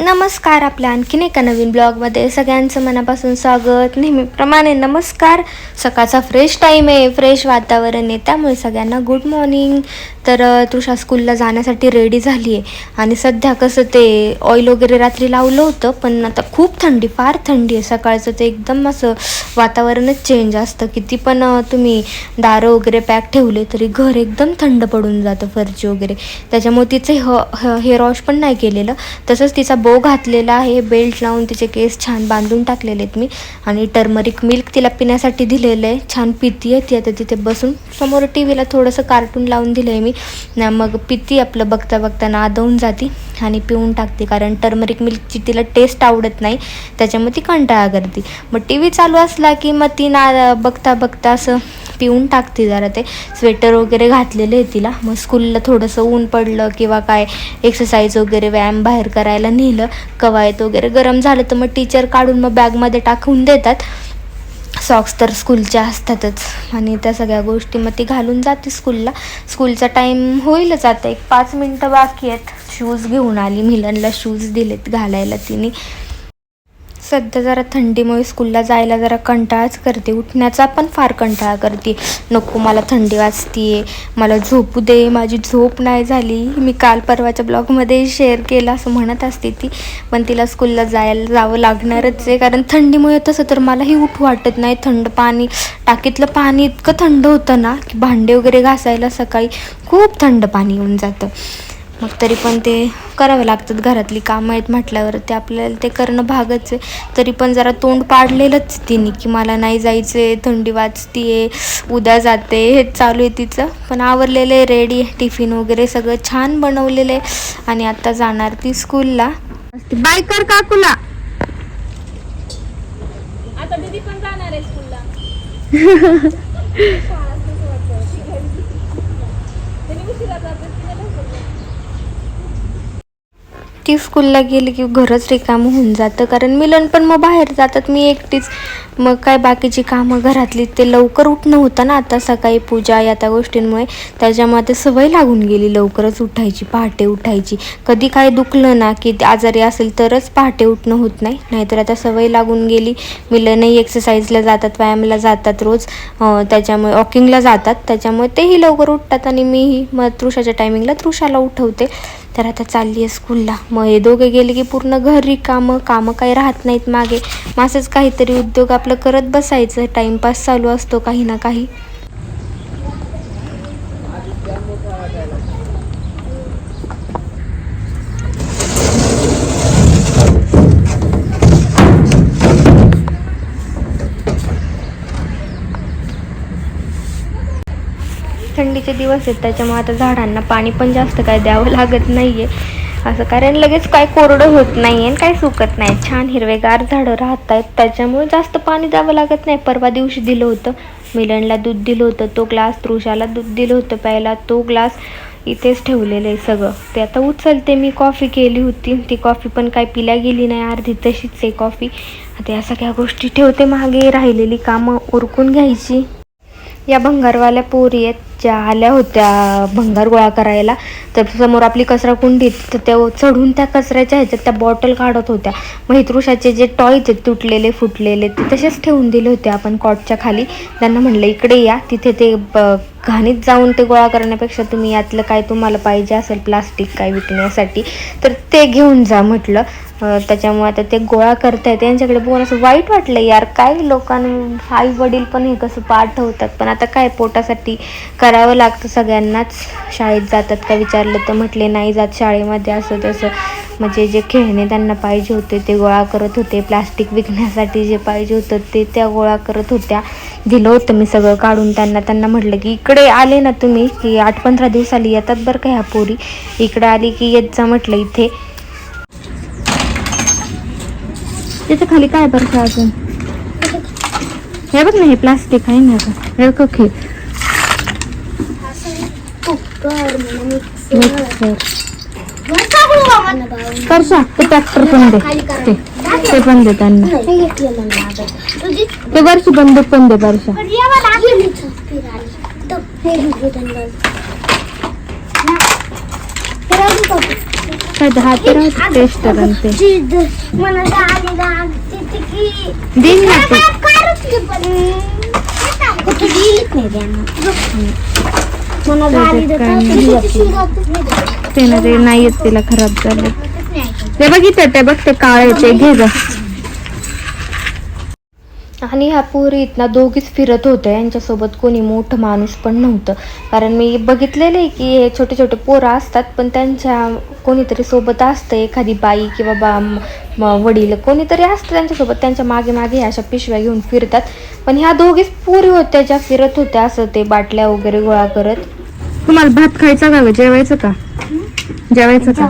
नमस्कार आपल्या आणखीन एका नवीन ब्लॉगमध्ये सगळ्यांचं मनापासून स्वागत. नेहमीप्रमाणे नमस्कार. सकाळचा फ्रेश टाईम आहे फ्रेश वातावरण आहे त्यामुळे सगळ्यांना गुड मॉर्निंग तर तृषा स्कूलला जाण्यासाठी रेडी झाली आहे आणि सध्या कसं ते ऑइल वगैरे रात्री लावलं होतं पण आता खूप थंडी फार थंडी आहे. सकाळचं ते एकदम असं वातावरणच चेंज असतं. किती पण तुम्ही दारं वगैरे पॅक ठेवले तरी घर एकदम थंड पडून जातं फरची वगैरे. त्याच्यामुळे तिचे ह- हेअर वॉश पण नाही केलेलं. तसंच तिचा बो घातलेला आहे. बेल्ट लावून तिचे केस छान बांधून टाकलेले आहेत मी. आणि टर्मरिक मिल्क तिला पिण्यासाठी दिलेलं आहे. छान पिती आहे ती. आता तिथे बसून समोर टी व्हीला थोडंसं कार्टून लावून दिलं आहे मी. न मग पिती आपलं बघता बघता नादवून जाती आणि पिऊन टाकते. कारण टर्मरिक मिल्कची तिला टेस्ट आवडत नाही त्याच्यामुळे ती कंटाळा करते. मग टी व्ही चालू असला की मग ती ना बघता बघता असं पिऊन टाकते जरा ते. स्वेटर वगैरे घातलेले आहे तिला. मग स्कूलला थोडंसं ऊन पडलं किंवा काय एक्सरसाइज वगैरे व्यायाम बाहेर करायला नेलं कवायत वगैरे गरम झालं तर मग टीचर काढून मग बॅगमध्ये टाकून देतात. सॉक्स तर स्कूलच्या असतातच. आणि त्या सगळ्या गोष्टी मग ती घालून जाते स्कूलला स्कूलचा टाईम होईलच आता. एक पाच मिनटं बाकी आहेत. शूज घेऊन आली. मिलनला शूज दिलेत घालायला तिने. सध्या जरा थंडीमुळे स्कूलला जायला जरा कंटाळाच करते. उठण्याचा पण फार कंटाळा करते. नको मला थंडी वाजतीये. मला झोपू दे. माझी झोप नाही झाली. मी काल परवाच्या ब्लॉगमध्ये शेअर केलं असं म्हणत असते ती. पण तिला स्कूलला जायला जावं लागणारच आहे. कारण थंडीमुळे तसं तर मलाही उठ वाटत नाही. थंड पाणी टाकीतलं पाणी इतकं थंड होतं ना की भांडे वगैरे घासायला सकाळी खूप थंड पाणी येऊन जातं. मग तरी पण ते करावं लागतात. घरातली कामं आहेत म्हटल्यावर ते आपल्याला ते करणं भागच आहे. तरी पण जरा तोंड पाडलेलंच तिने की मला नाही जायचं थंडी वाजतीये उद्या जाते. हेच चालू आहे तिचं. पण आवरलेलं आहे रेडी टिफिन वगैरे सगळं छान बनवलेलं आहे. आणि आता जाणार ती स्कूलला बाय कर काकूला. आता दीदी पण जाणार आहे स्कूलला त्यांनी उशिरा जातात तिने लवकर जातात. ती स्कूलला गेली की घरच रिकामं होऊन जातं. कारण मिलन पण मग बाहेर जातात. मी एकटीच. मग काय बाकीची कामं घरातली ते लवकर उठणं होतं ना. आता सकाळी पूजा या त्या गोष्टींमुळे त्याच्यामुळे ते सवय लागून गेली लवकरच उठायची पहाटे उठायची. कधी काय दुखलं ना की ते आजारी असेल तरच पहाटे उठणं होत नाही. नाहीतर आता सवय लागून गेली. मिलनही एक्सरसाइजला जातात व्यायामाला जातात रोज. त्याच्यामुळे वॉकिंगला जातात. त्याच्यामुळे तेही लवकर उठतात आणि मीही मग तृषाच्या टायमिंगला तृषाला उठवते. तर आता चालली आहे स्कूलला मग हे दोघे गेले की पूर्ण घरी कामं कामं काही राहत नाहीत मागे. मग असंच काहीतरी उद्योग आपला करत बसायचं. टाईमपास चालू असतो काही ना काही. थंडीचे दिवस आहेत त्याच्यामुळे आता झाडांना पाणी पण जास्त काय द्यावं लागत नाहीये. असं कारण लगेच काय कोरडं होत नाही आणि काय सुकत नाही. छान हिरवेगार झाडं राहत आहेत त्याच्यामुळे जास्त पाणी द्यावं लागत नाही. परवा दिवशी दिलं होतं. मिलनला दूध दिलं होतं. तो ग्लास तृषाला दूध दिलं होतं प्यायला. तो ग्लास इथेच ठेवलेलं आहे सगळं. ते आता उचलते. मी कॉफी केली होती. ती कॉफी पण काय पिल्या गेली नाही. अर्धी तशीच आहे कॉफी. आता या सगळ्या गोष्टी ठेवते मागे. राहिलेली कामं उरकून घ्यायची. या भंगारवाल्या पोरी आहेत ज्या आल्या होत्या भंगार गोळा करायला. तर समोर आपली कचरा कुंडी तर त्या चढून त्या कचऱ्याच्या ह्याच्यात त्या बॉटल काढत होत्या. मग हितृषाचे जे टॉयज आहेत तुटलेले फुटलेले ते तसेच ठेवून दिले होते आपण कॉटच्या खाली. त्यांना म्हणलं इकडे या तिथे ते ब- घाणीत जाऊन ते गोळा करण्यापेक्षा तुम्ही यातलं काय तुम्हाला पाहिजे असेल प्लास्टिक काय विकण्यासाठी तर ते घेऊन जा म्हटलं. त्याच्यामुळे आता ते गोळा करतायत. त्यांच्याकडे बघून असं वाईट वाटलं यार काय लोकांना आई वडील पण हे कसं पाठवतात. पण आता काय पोटासाठी करावं लागतं सगळ्यांनाच. शाळेत जातात का विचारलं तर म्हटले नाही जात शाळेमध्ये. असं तसं. म्हणजे जे खेळणे त्यांना पाहिजे होते ते गोळा करत होते. प्लास्टिक विकण्यासाठी जे पाहिजे होतं ते त्या गोळा करत होत्या. दिलं होतं मी सगळं काढून त्यांना. त्यांना म्हटलं की इकडे आले ना तुम्ही की आठ पंधरा दिवसाली येतात बरं का ह्या पोरी. इकडे आली की येत जा म्हटलं इथे. त्याच्याखाली काय बरं का अजून? हे बघ ना हे प्लास्टिक आहे ना आता. हे बघ हे करशा ते ट्रॅक्टर पण दे. ते ते पण दे त्यांना. ते वर्षी बंदूक पण दे वर्षा फिरायला काय दहा तेरा टेस्टर आणि ते जिद मला गाडी लागते की देईन ना ते ना ते नाही येत तिला खराब झालं. ते बघितलं ते बघ ते काळे ते घे जा आणि ह्या पोरीत ना दोघीच फिरत होत्या. यांच्यासोबत कोणी मोठं माणूस पण नव्हतं. कारण मी बघितलेलं आहे की हे छोटे छोटे पोरं असतात पण त्यांच्या कोणीतरी सोबत असतं. एखादी बाई किंवा बा वडील कोणीतरी असतं त्यांच्यासोबत. त्यांच्या मागे मागे ह्या अशा पिशव्या घेऊन फिरतात. पण ह्या दोघीच पोरी होत्या ज्या फिरत होत्या असं ते बाटल्या वगैरे गोळा करत. तुम्हाला भात खायचा का जेवायचं का? जेवायचं का?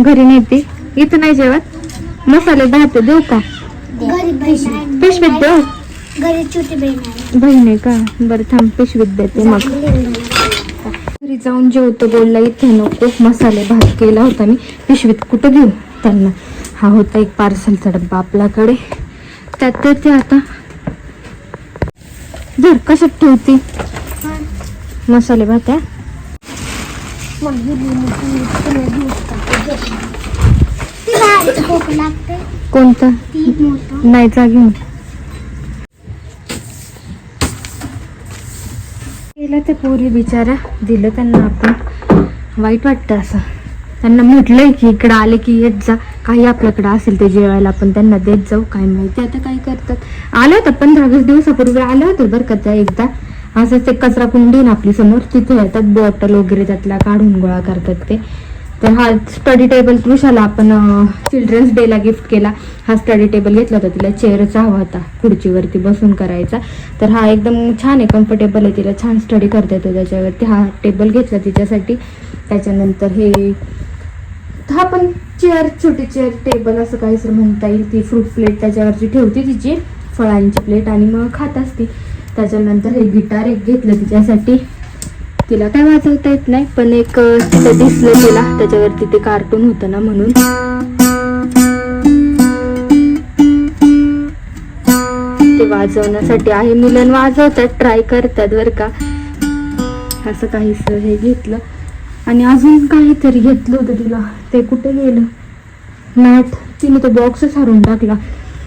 घरी नेते इथं नाही जेवत? मसाले भात देऊ का. पिशवीत छोटी बहीण आहे. का? बरं थांब पिशवीत देते मग. घरी जाऊन जेवतो बोलला इथे नको मसाले भात केला होता मी. पिशवीत कुठं देऊ त्यांना? हा होता एक पार्सलचा डब्बा आपल्याकडे. त्यात देते आता. धर कशात ठेवते? मसाले भात आहे. ती. ती लागते. कोणतं? नाही जा घेऊन. केलं ते पोरी बिचारा दिलं त्यांना आपण. वाईट वाटतं असं. त्यांना म्हटलंय की इकडं आले की येत जा. काही आपल्याकडं असेल ते जेवायला आपण त्यांना देत जाऊ काय माहिती आता काय करतात. आलं होतं पंधरा वीस दिवसापूर्वी आलं होतं बरं का त्या एकदा. असंच ते कचरा कुंडी ना आपली समोर तिथे येतात बॉटल वगैरे त्यातला काढून गोळा करतात ते. तर हा स्टडी टेबल त्रुषाला आपण चिल्ड्रन्स डेला गिफ्ट केला. हा स्टडी टेबल घेतला होता. तिला चेअरचा हवा होता. खुर्चीवरती बसून करायचा. तर हा एकदम छान आहे कम्फर्टेबल आहे. तिला छान स्टडी करता येतो. त्याच्यावरती हा टेबल घेतला तिच्यासाठी. त्याच्यानंतर हे हा पण चेअर छोटी चेअर टेबल असं काहीसर म्हणता येईल. ती फ्रूट प्लेट त्याच्यावरची ठेवते तिची. फळांची प्लेट आणि मग खात असते. त्याच्यानंतर हे गिटार एक घेतलं तिच्यासाठी. तिला काय वाजवता येत नाही पण एक तिथं दिसलं तिला त्याच्यावरती ते कार्टून होतं ना म्हणून. ते वाजवण्यासाठी आहे मुलं वाजवतात ट्राय करतात बरं का. असं काहीच हे घेतलं. आणि अजून काहीतरी घेतलं होतं तिला ते कुठे गेलं? मॅट तिने तो बॉक्सच हरून टाकला.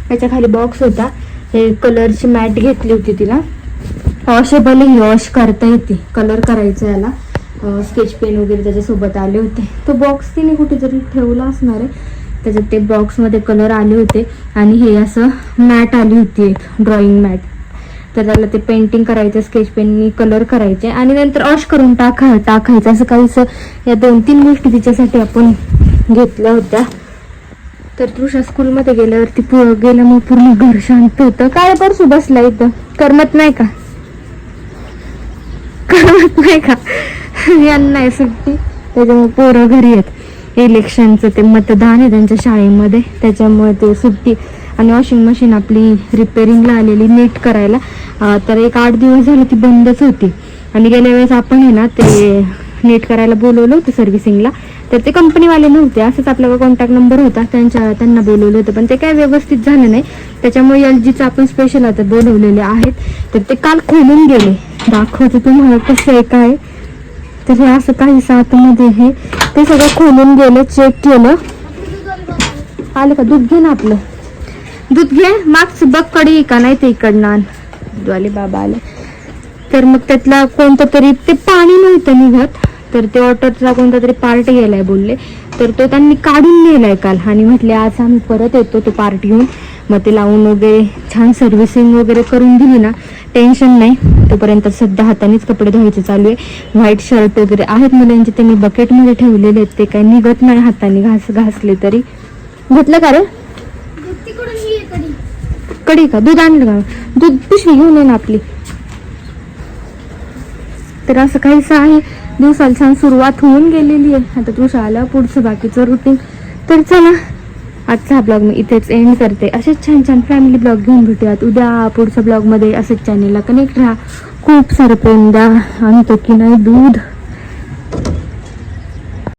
त्याच्याखाली बॉक्स होता. हे कलरची मॅट घेतली होती तिला. वॉशेबल ही वॉश करता येते कलर करायचा याला. स्केच पेन वगैरे त्याच्यासोबत आले होते. तो बॉक्स तिने कुठेतरी ठेवला असणार आहे. त्याच्यात ते बॉक्समध्ये कलर आले होते आणि हे असं मॅट आली होती एक ड्रॉइंग मॅट. तर त्याला ते पेंटिंग करायचं स्केच पेननी कलर करायचे आणि नंतर वॉश करून टाका टाकायचं. असं काहीच या दोन तीन गोष्टी तिच्यासाठी आपण घेतल्या होत्या. तर तृषा स्कूलमध्ये गेल्यावरती पु गेल्यामुळे पूर्ण घर शांत होतं. काय परसू बसला इथं? करमत नाही का? कळत नाही का? यांना आहे सुट्टी. त्याच्यामुळे पोरं घरी आहेत. इलेक्शनचं ते मतदान आहे त्यांच्या शाळेमध्ये. त्याच्यामुळे ते सुट्टी. आणि वॉशिंग मशीन आपली रिपेअरिंगला आलेली नीट करायला. तर एक आठ दिवस झाले ती बंदच होती. आणि गेल्या वेळेस आपण आहे ना ते नीट करायला बोलवलं होतं सर्व्हिसिंगला तर ते कंपनीवाले नव्हते. असंच आपल्याकडे कॉन्टॅक्ट नंबर होता. त्यांच्या त्यांना बोलवलं होतं. पण ते काय व्यवस्थित झालं नाही. त्याच्यामुळे एल जीचं आपण स्पेशल आता बोलवलेले आहेत. तर ते काल खोलून गेले. दाखवते तुम्हाला कसं आहे काय तर हे असं काही आतमध्ये हे ते सगळं खोलून गेलं चेक केलं. आलं का? दूध घे ना आपलं. दूध घे. मागचं बघकडे का नाही ते इकडनं आण. दूधवाले बाबा आले. तर मग त्यातला कोणतं तरी ते पाणी नव्हतं निघत. तर ते वॉटरचा कोणता तरी पार्ट गेलाय बोलले. तर तो त्यांनी काढून नेलाय काल. आणि म्हटले आज आम्ही परत येतो तो पार्ट घेऊन. मग ते लावून वगैरे छान सर्व्हिसिंग वगैरे करून दिली ना. टेन्शन नाही. तोपर्यंत सध्या हातानेच कपडे धुवायचे चालू आहे. व्हाईट शर्ट वगैरे आहेत मुलांचे ते मी बकेटमध्ये ठेवलेले आहेत. ते काही निघत नाही हाताने घास घासले तरी. घेतलं का रे? कडी का? दूध आणलं का? दूध पिशवी घेऊन ये ना आपली. तर असं काहीच आहे. दिवसाला छान सुरुवात होऊन गेलेली आहे. आता तुझं आलं पुढचं बाकीचं रुटीन तर चला आजचा हा ब्लॉग मी इथेच एंड करते. असेच छान छान फॅमिली ब्लॉग घेऊन भेटूयात. उद्या पुढच्या ब्लॉगमध्ये असेच चॅनेलला कनेक्ट राहा. खूप सारं प्रेम द्या. आणतो की नाही दूध?